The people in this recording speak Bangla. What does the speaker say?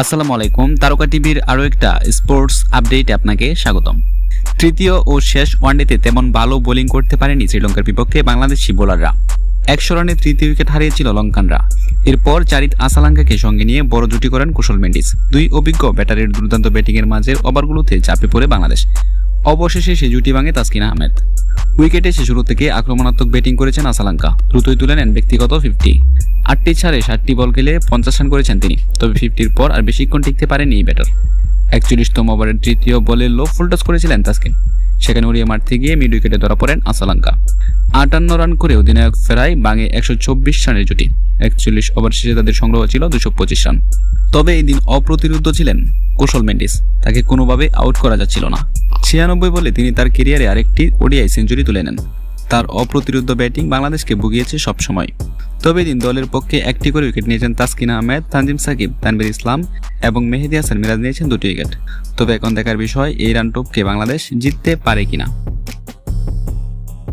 আসসালামু আলাইকুম, তারকা টিভির আরও একটা স্পোর্টস আপডেটে আপনাকে স্বাগতম। তৃতীয় ও শেষ ওয়ানডেতে তেমন ভালো বোলিং করতে পারেনি শ্রীলঙ্কার বিপক্ষে বাংলাদেশি বোলাররা। একশো রানে তৃতীয় উইকেট হারিয়েছিল লঙ্কানরা। এরপর চারিত আসালাঙ্কাকে সঙ্গে নিয়ে বড় জুটি করেন কুশল মেন্ডিস। দুই অভিজ্ঞ ব্যাটারের দুর্দান্ত ব্যাটিংয়ের মাঝের ওভারগুলোতে চাপে পড়ে বাংলাদেশ। অবশেষে সে জুটি ভাঙে তাসকিন আহমেদ। উইকেটে সে শুরু থেকে আক্রমণাত্মক ব্যাটিং করেছেন আসালাঙ্কা। দ্রুতই তুলে নেন ব্যক্তিগত ফিফটি আটটি ছাড়ে সাতটি বল খেলে পঞ্চাশ রান করেছেন তিনি। তবে ফিফটির পর আর বেশিক্ষণ টিকতে পারেনি এই ব্যাটার একচল্লিশতম ওভারের তৃতীয় বলে লো ফুল টস করেছিলেন তাসকিন। সেখানে উড়িয়ে মারতে গিয়ে মিড উইকেটে ধরা পড়েন আসালাঙ্কা। আটান্ন রান করে অধিনায়ক ফেরায় বাঙে একশো চব্বিশ রানের জুটি। একচল্লিশ ওভার শেষে তাদের সংগ্রহ ছিল দুশো পঁচিশ রান। তবে এই দিন অপ্রতিরোধ ছিলেন কুশল মেন্ডিস। তাকে কোনোভাবে আউট করা যাচ্ছিল না। ছিয়ানব্বই বলে তিনি তার কেরিয়ারে আরেকটি ওডিআই সেঞ্চুরি তুলে নেন। তার অপ্রতিরোধ ব্যাটিং বাংলাদেশকে ভুগিয়েছে সবসময়। তবে দিন দলের পক্ষে একটি করে উইকেট নিয়েছেন তাসকিন আহমেদ, তানজিম সাকিব তানবির ইসলাম এবং মেহেদি হাসান মিরাজ নিয়েছেন দুটি উইকেট। তবে এখন দেখার বিষয়, এই রান টপকে বাংলাদেশ জিততে পারে কিনা।